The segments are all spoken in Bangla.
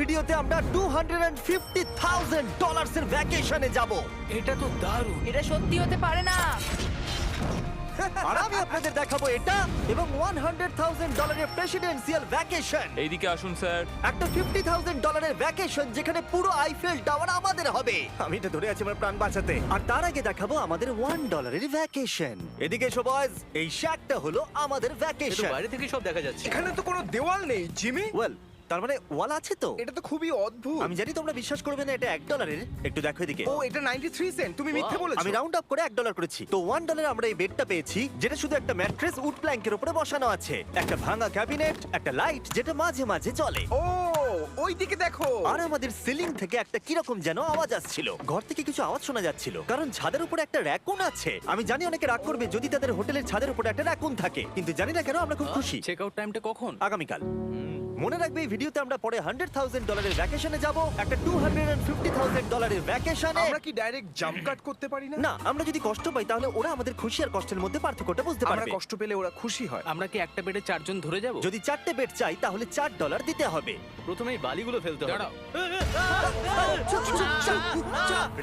ভিডিওতে আমরা two hundred fifty thousand dollars এর ভ্যাকেশনে যাব। এটা তো দারুণ। এটা সত্যি হতে পারে না। আর আমি আপনাদের দেখাবো এটা এবং ওয়ান হান্ড্রেড থাউজেন্ড ডলারের প্রেসিডেন্সিয়াল ভ্যাকেশন এইদিকে আসুন স্যার। একটা ফিফটি থাউজেন্ড ডলারের ভ্যাকেশন যেখানে পুরো আইফেল টাওয়ার আমাদের হবে। আমি তো ধরে আছি আমার প্রাণ বাঁচাতে। আর তার আগে দেখাবো আমাদের ওয়ান ডলারের ভ্যাকেশন এদিকে এসো বয়স এই শ্যাকটা হলো আমাদের ভ্যাকেশন বাইরে থেকে সব দেখা যাচ্ছে। এখানে তো কোনো দেওয়াল নেই জিমি। ওয়েল তার মানে ওয়াল আছে তো? এটা তো খুবই অদ্ভুত। আমি জানি তোমরা বিশ্বাস করবে না এটা এক ডলারের একটু দেখো এদিকে। ও এটা 93 সেন্ট তুমি মিথ্যে বলেছ। আমি রাউন্ড আপ করে এক ডলার করেছি। তো ওয়ান ডলার আমরা এই বেডটা পেয়েছি যেটা শুধু একটা ম্যাট্রেস উড প্ল্যাঙ্কের উপরে বসানো আছে। একটা ভাঙা ক্যাবিনেট একটা লাইট যেটা মাঝে মাঝে চলে। ও ওই দিকে দেখো। আর আমাদের সিলিং থেকে একটা কীরকম যেন আওয়াজ আসছিল। ঘর থেকে কিছু আওয়াজ শোনা যাচ্ছিল। কারণ ছাদের উপরে একটা র্যাকুন আছে। আমি জানি অনেকে রাগ করবে যদি তাদের হোটেলের ছাদের উপরে একটা র্যাকুন থাকে। কিন্তু জানি না কেন আমরা খুব খুশি। চেক আউট টাইমটা কখন? আগামীকাল। মনে রাখবে এই ভিডিওতে আমরা পরে হান্ড্রেড থাউজেন্ড ডলারের ভ্যাকেশনে যাব একটা টু হান্ড্রেড ফিফটি থাউজেন্ড ডলারের ভ্যাকেশনে আমরা কি ডাইরেক্ট জাম্প কাট করতে পারি না? না আমরা যদি কষ্ট পাই তাহলে ওরা আমাদের খুশি আর কষ্টের মধ্যে পার্থক্যটা বুঝতে আমরা পারবে। কষ্ট পেলে ওরা খুশি হয়। আমরা কি একটা বেডে চারজন ধরে যাব? যদি চারটে বেড চাই তাহলে চার ডলার দিতে হবে। প্রথমেই বালিগুলো ফেলতে হবে।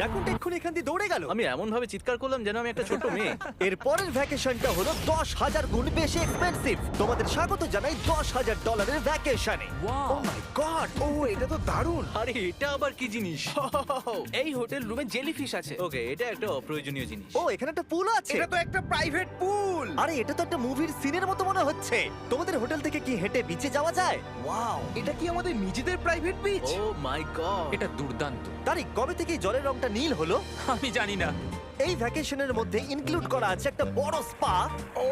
রাকুনটা এক্ষুনি এখান দিয়ে দৌড়ে গেল। আমি এমন ভাবে চিৎকার করলাম যেন আমি একটা ছোট মেয়ে। এর পরের ভ্যাকেশনটা হলো দশ হাজার গুণ বেশি এক্সপেন্সিভ তোমাদের স্বাগত জানাই দশ হাজার ডলারের ভ্যাকেশনে ও মাই গড ও এটা তো দারুণ। আরে এটা আবার কি জিনিস? এই হোটেল রুমে জেলিফিশ আছে। ওকে এটা একটা অপ্রয়োজনীয় জিনিস। ও এখানে একটা পুল আছে। এটা তো একটা প্রাইভেট পুল আরে এটা তো একটা মুভির সিনের মতো মনে হচ্ছে। তোমাদের হোটেল থেকে কি হেঁটে বিচে যাওয়া যায়? ওয়াও এটা কি আমাদের নিজেদের private beach oh my god এটা দুর্দান্ত। তারিখ কবে থেকে জলের রংটা নীল হলো? আমি জানি না। এই ভ্যাকেশনের মধ্যে ইনক্লুড করা আছে একটা বড় স্পা ও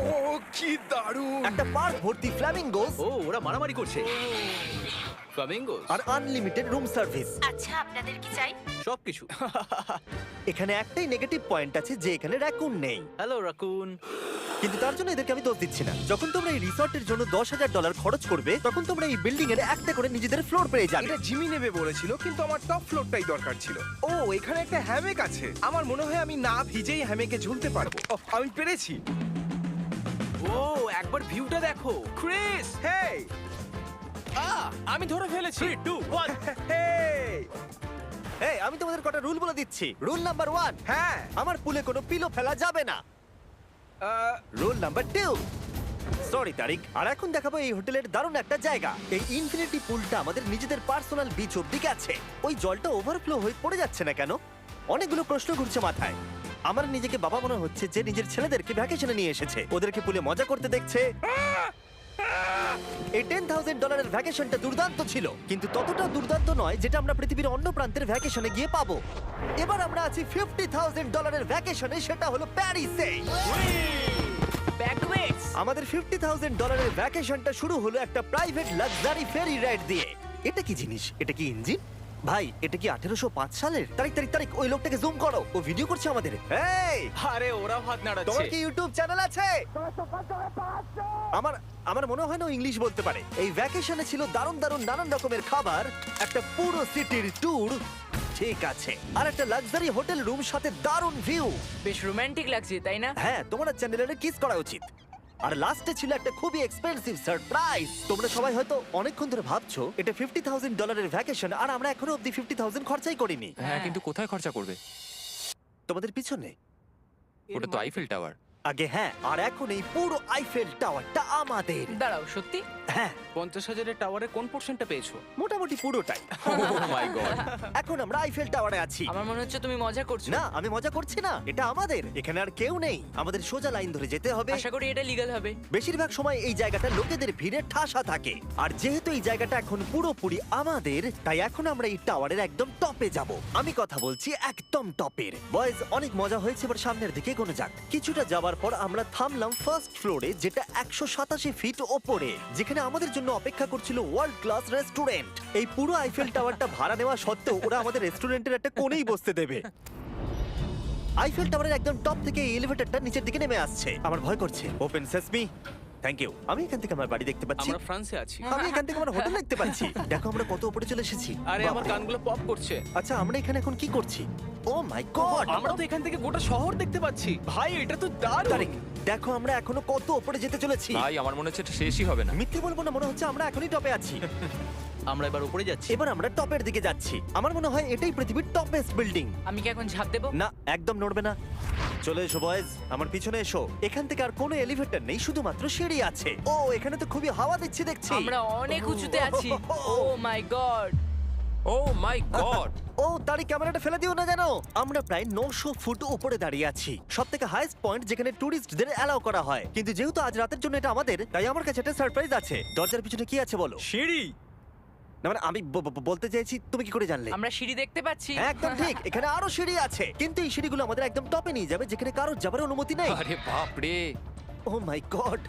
কি দারুণ! একটা পার্ক ভর্তি ফ্ল্যামিঙ্গোস ও ওরা মারামারি করছে। ফ্ল্যামিঙ্গোস আর আনলিমিটেড রুম সার্ভিস আচ্ছা আপনাদের কি চাই? সবকিছু। এখানে একটাই নেগেটিভ পয়েন্ট আছে যে এখানে রাকুন নেই। হ্যালো রাকুন কিন্তু তার জন্য এদেরকে আমি দোষ দিচ্ছি না। যখন তোমরা এই রিসর্টের জন্য দশ হাজার ডলার খরচ করবে তখন তোমরা এই বিল্ডিং এর একটা করে নিজেদের ফ্লোর পেয়ে যাবে। এটা জিমি নেবে বলেছিল কিন্তু আমার টপ ফ্লোরটাই দরকার ছিল। ও এখানে একটা হ্যামেক আছে। আমার মনে হয় আমি না ভিজেই হ্যামেকে ঝুলতে পারব। ওহ, আমি পেরেছি। ও একবার ভিউটা দেখো। ক্রিস হেই আমি ধরে ফেলেছি। টু হেই এই আমি তোমাদের কটা রুল বলে দিচ্ছি। রুল নাম্বার ওয়ান হ্যাঁ। আমার পুলে কোনো পিলো ফেলা যাবে না। আহ, rule number two sorry Tareq, আর এখন দেখাবো এই হোটেলের দারুণ একটা জায়গা। এই ইনফিনিটি পুলটা আমাদের নিজেদের পার্সোনাল বিচ অব্দি আছে ওই জলটা ওভারফ্লো হয়ে পড়ে যাচ্ছে না কেন? অনেকগুলো প্রশ্ন ঘুরছে মাথায়। আমার নিজেকে বাবা মনে হচ্ছে যে নিজের ছেলেদেরকে ভ্যাকেশনে নিয়ে এসেছে। ওদেরকে পুলে মজা করতে দেখছে। এই টেন থাউজেন্ড ডলারের ভ্যাকেশনটা দুর্দান্ত ছিল কিন্তু ততটা দুর্দান্ত নয় যেটা আমরা পৃথিবীর অন্য প্রান্তের ভ্যাকেশনে গিয়ে পাবো। এবার আমরা আছি ফিফটি থাউজেন্ড ডলারের ভ্যাকেশনে সেটা হলো প্যারিসে। আমাদের ফিফটি থাউজেন্ড ডলারের ভ্যাকেশনটা শুরু হলো একটা প্রাইভেট লাক্সারি ফেরি রাইড দিয়ে। এটা কি জিনিস? এটা কি ইঞ্জিন ভাই এটা কি আঠেরোশো পাঁচ সালের? তারিখ তারিখ তারিখ ওই লোকটাকে জুম করো। ও ভিডিও করছে আমাদের। এই! আরে ওরা ভাত তোমার নাড়াচ্ছে কি ইউটিউব চ্যানেল আছে? আমার আমার মনে হয় না ও ইংলিশ বলতে পারে। এই ভ্যাকেশনে ছিল দারুণ দারুণ নানান রকমের খাবার একটা পুরো সিটির ট্যুর ঠিক আছে। আর একটা লাক্সারি হোটেল রুম সাথে দারুণ ভিউ বেশ রোমান্টিক লাগছে তাই না? হ্যাঁ তোমার চ্যানেলের কিস করা উচিত। আর লাস্টে ছিল একটা খুবই এক্সপেন্সিভ সারপ্রাইজ তোমরা সবাই হয়তো অনেকক্ষণ ধরে ভাবছ এটা ফিফটি থাউজেন্ড ডলারের ভ্যাকেশন আর আমরা এখনও অব্দি ফিফটি থাউজেন্ড খরচাই করিনি। হ্যাঁ কিন্তু কোথায় খরচা করবে? তোমাদের পিছনে? ওটা তো আইফেল টাওয়ার আগে হ্যাঁ আর এখন এই পুরো আইফেল টাওয়ারটা আমাদের। দাঁড়াও সত্যি? হ্যাঁ। পঞ্চাশ হাজারের টাওয়ারে কোন পোর্শনটা পেয়েছ? মোটামুটি পুরোটাই। মাই গড এখন আমরা আইফেল টাওয়ারে আছি। আমার মনে হচ্ছে তুমি মজা করছ। না আমি মজা করছি না এটা আমাদের। এখানে আর কেউ নেই। আমাদের সোজা লাইন ধরে যেতে হবে। আশা করি এটা লিগ্যাল হবে। বেশিরভাগ সময় এই জায়গাটা লোকেদের ভিড়ে ঠাসা থাকে। আর যেহেতু এই জায়গাটা এখন পুরোপুরি আমাদের তাই এখন আমরা এই টাওয়ারের একদম টপে যাব। আমি কথা বলছি একদম টপের। বয়েজ অনেক মজা হয়েছে এবার সামনের দিকে কোনো যাক। কিছুটা যাওয়ার পর আমরা থামলাম ফার্স্ট ফ্লোরে যেটা একশো সাতাশি ফিট ওপরে, যেখানে আমাদের জন্য অপেক্ষা করছিল ওয়ার্ল্ড ক্লাস রেস্টুরেন্ট এই পুরো আইফেল টাওয়ারটা ভাড়া নেওয়া সত্ত্বেও ওরা আমাদের রেস্টুরেন্টের একটা কোণেই বসতে দেবে। আইফেল টাওয়ারের একদম টপ থেকে এই এলিভেটরটা নিচের দিকে নেমে আসছে। আমার ভয় করছে। ওপেন সেসমি থ্যাংক ইউ আমি এখান থেকে আমার বাড়ি দেখতে পাচ্ছি। আমরা ফ্রান্সে আছি। আমি এখান থেকে আমার হোটেল দেখতে পাচ্ছি। দেখো আমরা কত উপরে চলে এসেছি। আরে আমার বাপরে। কানগুলো পপ করছে। আচ্ছা আমরা এখানে এখন কি করছি? Oh my god! আমরা তো এখান থেকে গোটা শহর দেখতে পাচ্ছি। ভাই এটা তো দারুণ! তারিক দেখো আমরা এখনও কত উপরে যেতে চলেছি। ভাই আমার মনে হচ্ছে এটা শেষই হবে না। মিথ্যে বলব না মনে হচ্ছে আমরা এখনই টপে আছি। আমরা এবার উপরে যাচ্ছি। এবার আমরা টপের দিকে যাচ্ছি। আমার মনে হয় এটাই পৃথিবীর টপেস্ট বিল্ডিং আমি কি এখন ঝাঁপ দেবো? না একদম নড়বে না। চলে এসো বয়েজ আমার পিছনে এসো। এখান থেকে আর কোনো এলিভেটর নেই শুধুমাত্র সিঁড়ি আছে। ও এখানে তো খুবই হাওয়া দিচ্ছে দেখছি। আমরা অনেক উঁচুতে আছি। ও my god oh my god. ও দাঁড়ি ক্যামেরাটা ফেলে দিও না জানো আমরা প্রায় নশো ফুট উপরে দাঁড়িয়ে আছি। সব থেকে হাইস্ট পয়েন্ট যেখানে টুরিস্টদের অ্যালাউ করা হয়। কিন্তু যেহেতু আজ রাতের জন্য এটা আমাদের তাই আমার কাছে একটা সারপ্রাইজ আছে। দরজার পিছনে কি আছে বলো? সিঁড়ি। না মানে আমি ব- ব- বলতে চাইছি তুমি কি করে জানলে? আমরা সিঁড়ি দেখতে পাচ্ছি। হ্যাঁ, একদম ঠিক এখানে আরও সিঁড়ি আছে। কিন্তু এই সিঁড়িগুলো আমাদের একদম টপে নিয়ে যাবে যেখানে কারোর যাবার অনুমতি নেই। আরে বাপ রে ও মাই গড।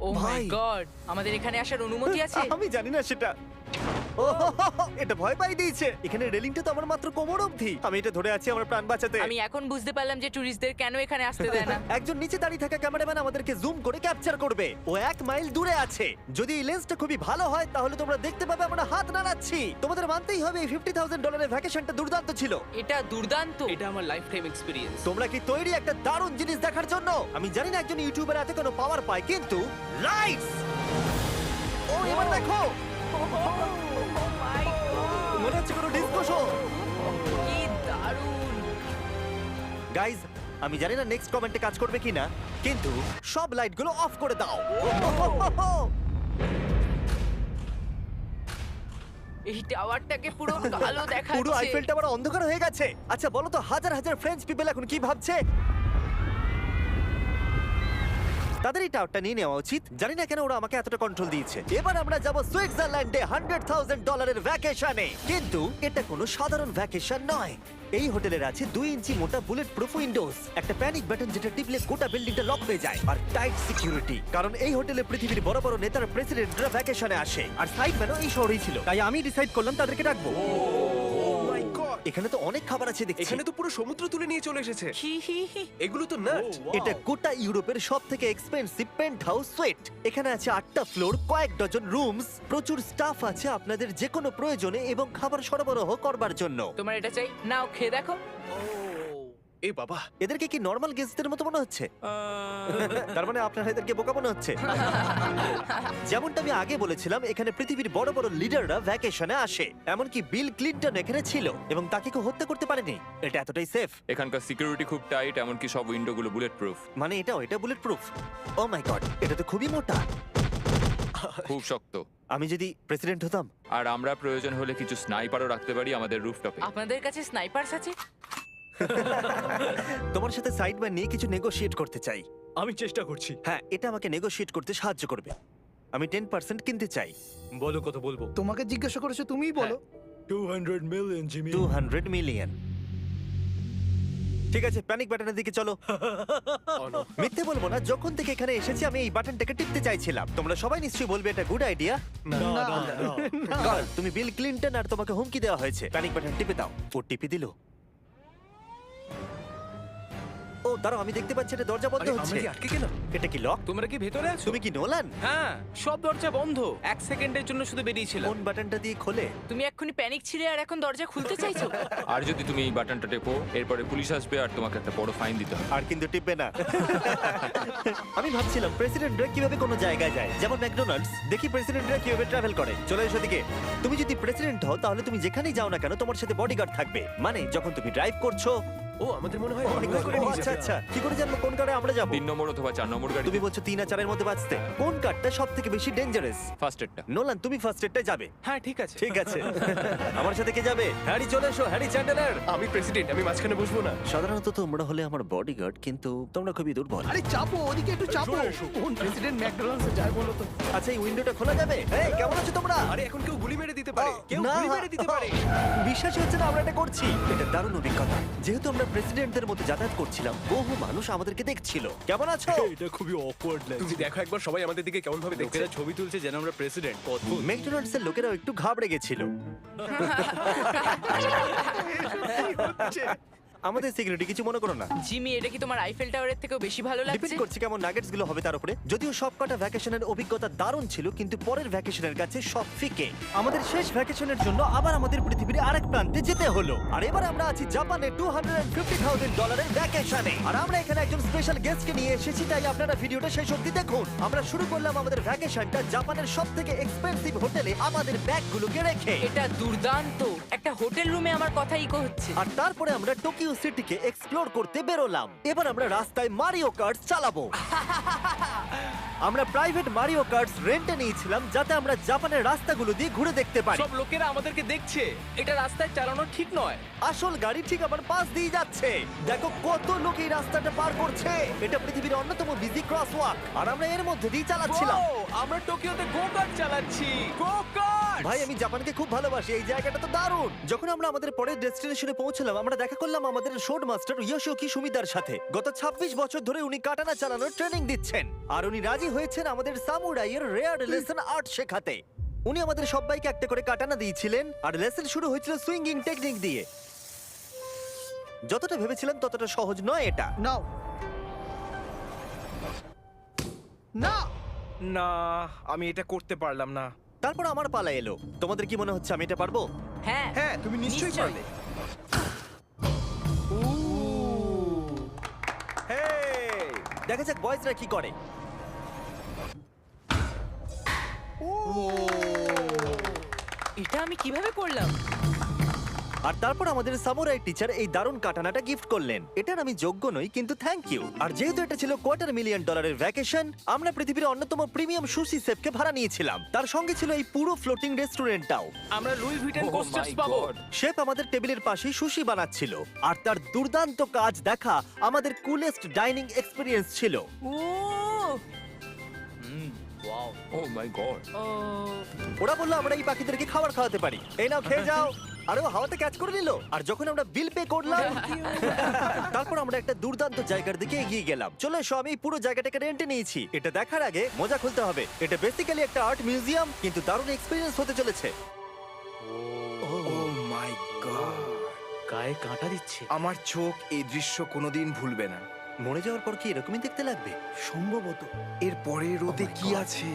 ও মাই ভাই। গড আমাদের এখানে আসার অনুমতি আছে? আমি জানি না সেটা। এটা ভয় পাই দিয়েছে। এখানে রেলিংটা তো আমার মাত্র কোমর অবধি। আমি এটা ধরে আছি আমার প্রাণ বাঁচাতে। আমি এখন বুঝতে পারলাম যে ট্যুরিস্টদের কেন এখানে আসতে দেয় না। একজন নিচে দাঁড়িয়ে থাকা ক্যামেরাম্যান আমাদেরকে জুম করে ক্যাপচার করবে। ও এক মাইল দূরে আছে। যদি এই লেন্সটা খুবই ভালো হয় তাহলে তোমরা দেখতে পাবে আমরা হাত নাড়াচ্ছি। তোমাদের মানতেই হবে এই ফিফটি থাউজেন্ড ডলারের ভ্যাকেশনটা দুর্দান্ত ছিল। এটা দুর্দান্ত। এটা আমার লাইফ টাইম এক্সপিরিয়েন্স তোমরা কি তৈরি একটা দারুণ জিনিস দেখার জন্য? আমি জানি না একজন ইউটিউবার এত কোনো পাওয়ার পায় কিন্তু লাইটস ও এবার দেখো! হচ্ছে কোনো ডিসকো শো কি দারুণ। গাইজ আমি জানি না নেক্সট কমেন্টে কাজ করবে কিনা কিন্তু সব লাইটগুলো অফ করে দাও। এই টাওয়ারটাকে পুরো কালো দেখাচ্ছে। পুরো আইফেল টাওয়ার অন্ধকার হয়ে গেছে। আচ্ছা বলো তো হাজার হাজার ফ্রেঞ্চ পিপল এখন কি ভাবছে? তাদের এই টাওয়ারটা নিয়ে নেওয়া উচিত। জানি না কেন ওরা আমাকে এতটা কন্ট্রোল দিয়েছে। এবার আমরা যাব সুইজারল্যান্ডে হান্ড্রেড থাউজেন্ড ডলারের ভ্যাকেশনে কিন্তু এটা কোনো সাধারণ ভ্যাকেশন নয়। এই হোটেলের আছে দুই ইঞ্চি মোটা বুলেট প্রুফ উইন্ডোজ একটা প্যানিক বাটন যেটা টিপলে গোটা বিল্ডিংটা লক হয়ে যায়, আর টাইট সিকিউরিটি কারণ এই হোটেলে পৃথিবীর বড় বড় নেতার প্রেসিডেন্টরা ভ্যাকেশনে আসে, আর সাইড ম্যানও এই শহরেই ছিল। তাই আমি ডিসাইড করলাম তাদেরকে ডাকবো। এখানে তো অনেক খাবার আছে দেখছি। এখানে তো পুরো সমুদ্র তুলে নিয়ে চলে এসেছে। হি হি হি। এগুলো তো নাট। এটা গোটা ইউরোপের সব থেকে এক্সপেন্সিভ পেন্ট হাউস সুইট এখানে আছে আটটা ফ্লোর কয়েক ডজন রুমস প্রচুর স্টাফ আছে আপনাদের যে কোনো প্রয়োজনে এবং খাবার সরবরাহ করবার জন্য। তোমার এটা চাই? নাও খেয়ে দেখো। এ বাবা। এদেরকে কি নর্মাল গেস্টদের মতো মনে হচ্ছে? তার মানে আপনারা এদেরকে বোকা মনে হচ্ছে? যেমনটা আমি আগে বলেছিলাম এখানে পৃথিবীর বড় বড় লিডাররা ভ্যাকেশনে আসে। এমনকি বিল ক্লিনটন এখানে ছিল এবং তাকে কেউ হত্যা করতে পারেনি। এটা এতটাই সেফ এখানকার সিকিউরিটি খুব টাইট এমনকি সব উইন্ডো গুলো বুলেট প্রুফ মানে এটাও এটা bullet proof oh my god এটা তো খুবই মোটা। খুব শক্ত। আমি যদি প্রেসিডেন্ট হতাম? আর আমরা প্রয়োজন হলে কিছু স্নাইপারও রাখতে পারি আমাদের রুফটপে আপনাদের কাছে স্নাইপারস আছে? তোমার সাথে সাইড বাই নিয়ে কিছু নেগোশিয়েট করতে চাই। আমি চেষ্টা করছি। হ্যাঁ এটা আমাকে নেগোশিয়েট করতে সাহায্য করবে। আমি টেন পার্সেন্ট কিনতে চাই। বলো কত বলব? তোমাকে জিজ্ঞাসা করেছ তুমিই বলো। Two hundred million Jimmy two hundred million ঠিক আছে প্যানিক বাটনের দিকে চলো। মিথ্যে বলব না যখন থেকে এখানে এসেছি আমি এই বাটনটাকে টিপতে চাইছিলাম। তোমরা সবাই নিশ্চয়ই বলবে এটা গুড আইডিয়া না তুমি বিল ক্লিনটন আর তোমাকে হুমকি দেওয়া হয়েছে। প্যানিক বাটন টিপে দাও। ও টিপে দিল। দাঁড়াও আমি দেখতে পাচ্ছি এটা দরজা বন্ধ আরে হচ্ছে। আমরা কি আটকে গেলাম? এটা কি লক তোমরা কি ভেতরে আছো? তুমি কি নোলান? হ্যাঁ সব দরজা বন্ধ। এক সেকেন্ডের জন্য শুধু বেরিয়েছিলাম। কোন বাটনটা দিয়ে খোলে? তুমি এক্ষুনি প্যানিক ছিলে আর এখন দরজা খুলতে চাইছো? আর যদি তুমি এই বাটনটা টেপো এরপরে পুলিশ আসবে আর তোমাকে একটা বড় ফাইন দিতে হবে। আর কিন্তু টিপবে না। আমি ভাবছিলাম প্রেসিডেন্টরা কীভাবে কোনো জায়গায় যায়? যেমন ম্যাকডোনাল্ডস দেখি প্রেসিডেন্টরা কীভাবে ট্রাভেল করে। চলে এসো দিকে তুমি যদি প্রেসিডেন্ট হও তাহলে তুমি যেখানেই যাও না কেন তোমার সাথে বডিগার্ড থাকবে। মানে যখন তুমি ড্রাইভ করছ ও আমাদের মনে হয় অনেক করে নিয়ে আচ্ছা আচ্ছা। কি করে জানব কোন কারে আমরা যাব? তিন নম্বর অথবা চার নম্বর গাড়ি তুমি বলছো তিন আর চারের মধ্যে বাঁচতে। কোন কারটা সব থেকে বেশি ডেঞ্জারাস ফার্স্ট এডটা নোলান তুমি ফার্স্ট এডটাই যাবে। হ্যাঁ ঠিক আছে। ঠিক আছে। আমার সাথে কে যাবে? হ্যারি চলে এসো হ্যারি চ্যান্ডেলার। আমি প্রেসিডেন্ট আমি মাঝখানে বসবো না। সাধারণত তোমরা হলে আমার বডিগার্ড কিন্তু তোমরা খুবই দুর্বল। আরে চাপো ওদিকে একটু চাপো। কোন প্রেসিডেন্ট ম্যাকডোনাল্ডসে যায় বলো তো? আচ্ছা এই উইন্ডোটা খোলা যাবে? এই কেমন আছো তোমরা? আরে এখন কেউ গুলি মেরে দিতে পারে। কেউ না। গুলি মেরে দিতে পারে। বিশ্বাসই হচ্ছে না আমরা এটা করছি। এটা দারুণ অভিজ্ঞতা। যেহেতু আমরা প্রেসিডেন্টদের মতো যাতায়াত করছিলাম বহু মানুষ আমাদেরকে দেখছিল। কেমন আছো? এটা খুবই অকওয়ার্ড তুমি লাগছে দেখো একবার সবাই আমাদের দিকে কেমন ভাবে দেখছে। লোকেরা ছবি তুলছে যেন আমরা প্রেসিডেন্ট অদ্ভুত ম্যাকডোনাল্ডস এর লোকেরাও একটু ঘাবড়ে গেছিল। আমাদের সিকিউরিটি কিছু মনে করো না। জিমি এটা কি তোমার আইফেল টাওয়ারের থেকেও বেশি ভালো লাগছে? ডিপেন্ড করছে কেমন নাগেটসগুলো হবে তার উপরে। যদিও সব কটা ভ্যাকেশনের অভিজ্ঞতা দারুণ ছিল কিন্তু পরের ভ্যাকেশনের কাছে সব ফিকে। আমাদের শেষ ভ্যাকেশনের জন্য আবার আমাদের পৃথিবীর আরেক প্রান্তে যেতে হলো। আর এবার আমরা আছি জাপানে টু ডলারের ভ্যাকেশনে আর আমরা এখানে একজন স্পেশাল গেস্টকে নিয়ে এসেছি তাই আপনারা ভিডিওটা শেষ অব্দি দেখুন। আমরা শুরু করলাম আমাদের ভ্যাকেশনটা জাপানের সব থেকে এক্সপেন্সিভ হোটেলে আমাদের ব্যাগগুলোকে রেখে। এটা দুর্দান্ত। একটা হোটেল রুমে আমার কথা ইকো হচ্ছে। আর তারপরে আমরা টোকিও সিটিকে এক্সপ্লোর করতে বেরোলাম। এবার আমরা রাস্তায় মারিও কার্ট চালাবো। আমরা প্রাইভেট মারিও কার্টস রেন্টে নিয়েছিলাম যাতে আমরা জাপানের রাস্তাগুলো দিয়ে ঘুরে দেখতে পারি। সব লোকেরা আমাদেরকে দেখছে। এটা রাস্তায় চালানো ঠিক নয়। আসল গাড়ি ঠিক আমার পাশ দিয়ে যাচ্ছে। দেখো কত লোক এই রাস্তাটা পার করছে। এটা পৃথিবীর অন্যতম বিজি আর আমরা এর মধ্যে দিয়ে চালাচ্ছিলাম। ও, আমরা টোকিওতে গো কার্ট চালাচ্ছি। গো কার্ট ভাই আমি জাপানকে খুব ভালোবাসি। এই জায়গাটা তো দারুণ। যখন আমরা আমাদের পরের ডেস্টিনেশনে পৌঁছলাম আমরা দেখা করলাম আমাদের শোড মাস্টার ইয়োশিওকি সুমিদার সাথে। গত 26 বছর ধরে উনি কাটানা চালানোর ট্রেনিং দিচ্ছেন। আর উনি রাজি হয়েছেন আমাদের সামুরাইয়ের রেয়ার লেসন আর্ট শেখাতে। উনি আমাদের সবাইকে একটা করে কাটানা দিয়েছিলেন আর লেসন শুরু হয়েছিল সুইঙ্গিং টেকনিক দিয়ে। যতটা ভেবেছিলাম ততটা সহজ নয় এটা। নাও। না। না আমি এটা করতে পারলাম না। তারপর আমার পালা এলো। তোমাদের কি মনে হচ্ছে আমি এটা পারব? হ্যাঁ হ্যাঁ তুমি নিশ্চয়ই নিশ্চয়ই। পারবে দেখা যাক বয়েজরা কি করে। এটা আমি কীভাবে করলাম? আর তারপর আমাদের সামুরাই টিচার এই দারুণ কাটানাটা গিফট করলেন। এটার আমি যোগ্য নই কিন্তু থ্যাংক ইউ আর যেহেতু এটা ছিল কোয়ার্টার মিলিয়ন ডলারের ভ্যাকেশন আমরা পৃথিবীর অন্যতম প্রিমিয়াম সুশি সেফকে ভাড়া নিয়েছিলাম। তার সঙ্গে ছিল এই পুরো ফ্লোটিং রেস্টুরেন্টটাও আমরা লুই ভিটেন Oh কোস্টার্স পাবো। শেফ আমাদের টেবিলের পাশেই সুশি বানাচ্ছিল। আর তার দুর্দান্ত কাজ দেখা আমাদের কুলেস্ট ডাইনিং এক্সপিরিয়েন্স ছিল। Oh. Oh my god oh. ওরা বলল আমরা এই পাখিদেরকে খাবার খাওয়াতে পারি। এই নাও খেয়ে যাও। আরে ও হাওয়াতে ক্যাচ করে নিল। আর যখন আমরা বিল পে করলাম তারপর আমরা একটা দুর্দান্ত জায়গার দিকে এগিয়ে গেলাম। চলে এসো আমি পুরো জায়গাটাকে রেন্টে নিয়েছি। এটা দেখার আগে মজা খুলতে হবে। এটা বেসিক্যালি একটা আর্ট মিউজিয়াম কিন্তু দারুণ এক্সপিরিয়েন্স হতে চলেছে। ও মাই গড গায়ে কাঁটা দিচ্ছে। আমার চোখ এই দৃশ্য কোনোদিন ভুলবে না। মরে যাওয়ার পর কি এরকমই দেখতে লাগবে? সম্ভবত। এর পরের রোদে কি আছে?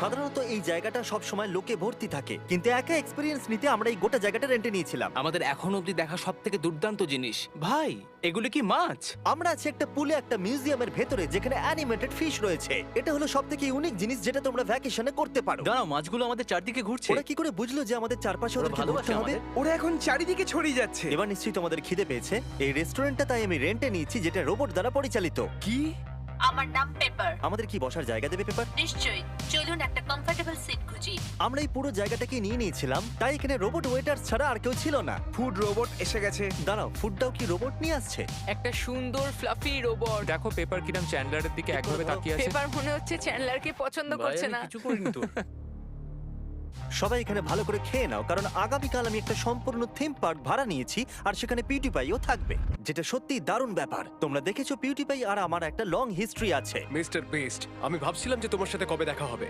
সাধারণত এই জায়গাটা সব সময় লোকে ভর্তি থাকে। কিন্তু একা এক্সপিরিয়েন্স নিতে আমরা এই গোটা জায়গাটা রেন্টে নিয়েছিলাম। আমাদের এখন অবধি দেখা সব থেকে দুর্দান্ত জিনিস। ভাই এগুলো কি মাছ? আমরা আছি একটা পুলে একটা মিউজিয়ামের ভেতরে যেখানে অ্যানিমেটেড ফিশ রয়েছে। এটা হলো সব থেকে ইউনিক জিনিস যেটা তোমরা ভ্যাকেশনে করতে পারো। দাঁড়াও মাছগুলো আমাদের চারদিকে ঘুরছে। ওরা কি করে বুঝলো যে আমাদের চারপাশে ওরা ওদেরকে ভালোবাসে হবে? আমাদের। ওরা এখন চারিদিকে ছড়িয়ে যাচ্ছে। এবার নিশ্চয়ই তোমাদের খিদে পেয়েছে। এই রেস্টুরেন্টটা তাই আমি রেন্টে নিয়েছি যেটা রোবট দ্বারা পরিচালিত। কি? আমার নাম পেপার। আমাদের কি বসার জায়গা দেবে পেপার? নিশ্চয়ই। চলুন একটা কমফোর্টেবল সিট খুঁজি। আমরা এই পুরো জায়গাটাকে নিয়ে নিয়েছিলাম তাই এখানে রোবট ওয়েটার ছাড়া আর কেউ ছিল না। ফুড রোবট এসে গেছে। দাঁড়াও ফুডটাও কি রোবট নিয়ে আসছে? একটা সুন্দর ফ্লাফি রোবট দেখো পেপার কিরাম চ্যান্ডলারের দিকে একভাবে তাকিয়ে আছে। পেপার মনে হচ্ছে চ্যান্ডলারকে পছন্দ করছে না। কিছু করিনি তো। সবাই এখানে ভালো করে খেয়ে নাও কারণ আগামীকাল আমি একটা সম্পূর্ণ থিম পার্ক ভাড়া নিয়েছি আর সেখানে পিউটিপাইও থাকবে। যেটা সত্যি দারুণ ব্যাপার। তোমরা দেখেছ পিউটিপাই আর আমার একটা লং হিস্ট্রি আছে। মিস্টার বেস্ট আমি ভাবছিলাম যে তোমার সাথে কবে দেখা হবে।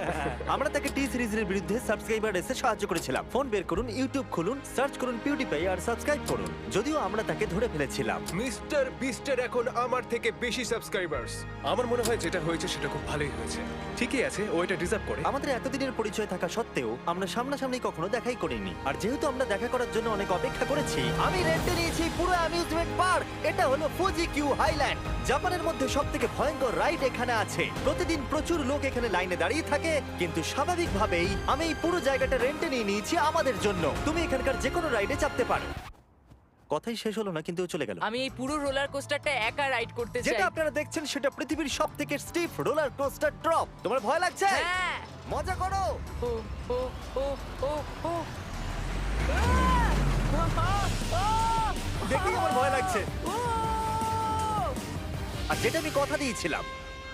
আমরা তাকে টি সিরিজের বিরুদ্ধে সাবস্ক্রাইবার এসে সাহায্য করেছিলাম। ফোন বের করুন ইউটিউব খুলুন সার্চ করুন পিউটিপাই আর সাবস্ক্রাইব করুন। যদিও আমরা তাকে ধরে ফেলেছিলাম। মিস্টার বিস্টের এখন আমার থেকে বেশি সাবস্ক্রাইবার্স আমার মনে হয় যেটা হয়েছে সেটা খুব ভালোই হয়েছে। ঠিকই আছে ও এটা ডিজার্ভ করে। আমাদের এতদিনের পরিচয় থাকা সত্ত্বেও আমরা সামনাসামনি কখনো দেখাই করিনি। আর যেহেতু আমরা দেখা করার জন্য অনেক অপেক্ষা করেছি আমি রেন্টে নিয়েছি পুরো অ্যামিউজমেন্ট পার্ক এটা হলো ফুজি কিউ হাইল্যান্ড জাপানের মধ্যে সব থেকে ভয়ঙ্কর রাইড এখানে আছে। প্রতিদিন প্রচুর লোক এখানে লাইনে দাঁড়িয়ে থাকে কিন্তু স্বাভাবিকভাবেই আমি এই পুরো জায়গাটা রেন্টে নিয়ে নিয়েছি আমাদের জন্য। তুমি এখানকার যে কোনো রাইডে চাপতে পারো। কথাই শেষ হলো না কিন্তু ও চলে গেল। আমি এই পুরো রোলার কোস্টারটা একা রাইড করতে চাই। যেটা আপনারা দেখছেন সেটা পৃথিবীর সব থেকে স্টিফ রোলার কোস্টার ড্রপ তোমার ভয় লাগছে? হ্যাঁ। মজা করো। ও ও ও ও ও। দেখেই আমার ভয় লাগছে। আর যেটা আমি কথা দিয়েছিলাম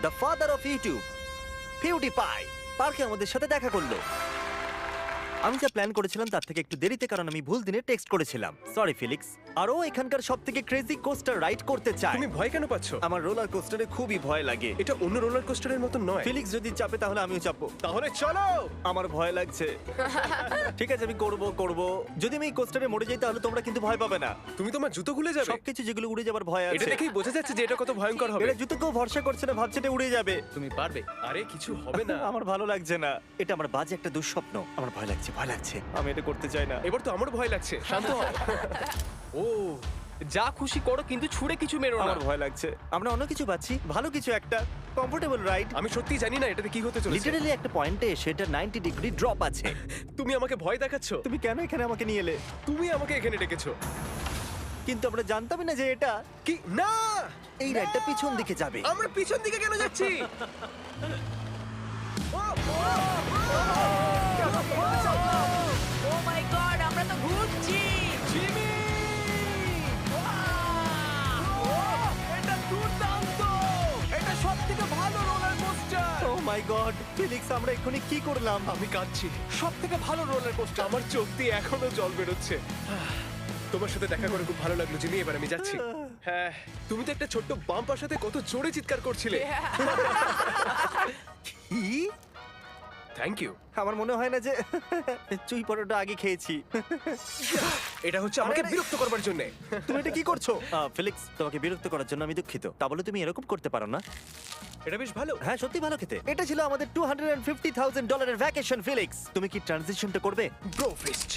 the father of YouTube PewDiePie পার্কে আমাদের সাথে দেখা করল। আমি যা প্ল্যান করেছিলাম তার থেকে একটু দেরিতে কারণ আমি ভুল দিনে টেক্সট করেছিলাম। সরি ফিলিক্স আর ও এখানকার সব থেকে ক্রেজি কোস্টার রাইড করতে চায়। তুমি ভয় কেন পাচ্ছ? আমার রোলার কোস্টারে খুবই ভয় লাগে। এটা অন্য রোলার কোস্টারের মতন নয়। ফিলিক্স যদি চাপে তাহলে আমিও চাপবো। তাহলে চলো! আমার ভয় লাগছে। ঠিক আছে আমি করব করব। যদি আমি এই কোস্টারে মরে যাই তাহলে তোমরা কিন্তু ভয় পাবে না। তুমি তোমার জুতো খুলে যাবে? সবকিছু যেগুলো উড়ে যাবার ভয় এটা আছে। দেখেই বোঝা যাচ্ছে যে এটা কত ভয়ঙ্কর হবে। এরা জুতো কেউ ভরসা করছে না ভাবছে এটা উড়ে যাবে। তুমি পারবে। আরে কিছু হবে না। আমার ভালো লাগছে না। এটা আমার বাজে একটা দুঃস্বপ্ন। আমার ভয় লাগছে। ভয় লাগছে আমি এটা করতে চাই না এবার তো আমার ভয় লাগছে শান্ত হও ও যা খুশি করো কিন্তু ছুঁড়ে কিছু মেরো না আমার ভয় লাগছে আমরা অন্য কিছু পাচ্ছি ভালো কিছু একটা কমফোর্টেবল রাইড আমি সত্যি জানি না এটাতে কি হতে চলেছে লিটারালি একটা পয়েন্টে সেটা 90 ডিগ্রি ড্রপ আছে তুমি আমাকে ভয় দেখাচ্ছ তুমি কেন এখানে আমাকে নিয়ে এলে তুমি আমাকে এখানে ডেকেছো কিন্তু আমরা জানতামই না যে এটা কি না এই রাইডটা পিছন দিকে যাবে আমরা পিছন দিকে কেন যাচ্ছি ও! ও! ও! ও! ও মাই গড ফিলিক্স আমরা এক্ষুনি কি করলাম? আমি কাঁদছি। সব থেকে ভালো রোলার কোস্টার আমার চোখ দিয়ে এখনও জল বেরোচ্ছে। তোমার সাথে দেখা করে খুব ভালো লাগল জিমি এবার আমি যাচ্ছি। হ্যাঁ তুমি তো একটা ছোট্ট বাম্পার সাথে কত জোরে চিৎকার করছিলে। কি? থ্যাংক ইউ আমার মনে হয় না যে চুই পরোটা আগে খেয়েছি। এটা হচ্ছে আমাকে বিরক্ত করবার জন্য। তুমি এটা কি করছ? ফিলিক্স তোমাকে বিরক্ত করার জন্য আমি দুঃখিত। তা বলে তুমি এরকম করতে পারো না। এটা বেশ ভালো। হ্যাঁ সত্যি ভালো খেতে। এটা ছিল আমাদের টু হান্ড্রেড ডলারের ভ্যাকেশন ফিলিক্স তুমি কি ট্রানজিশনটা করবে? Bro feast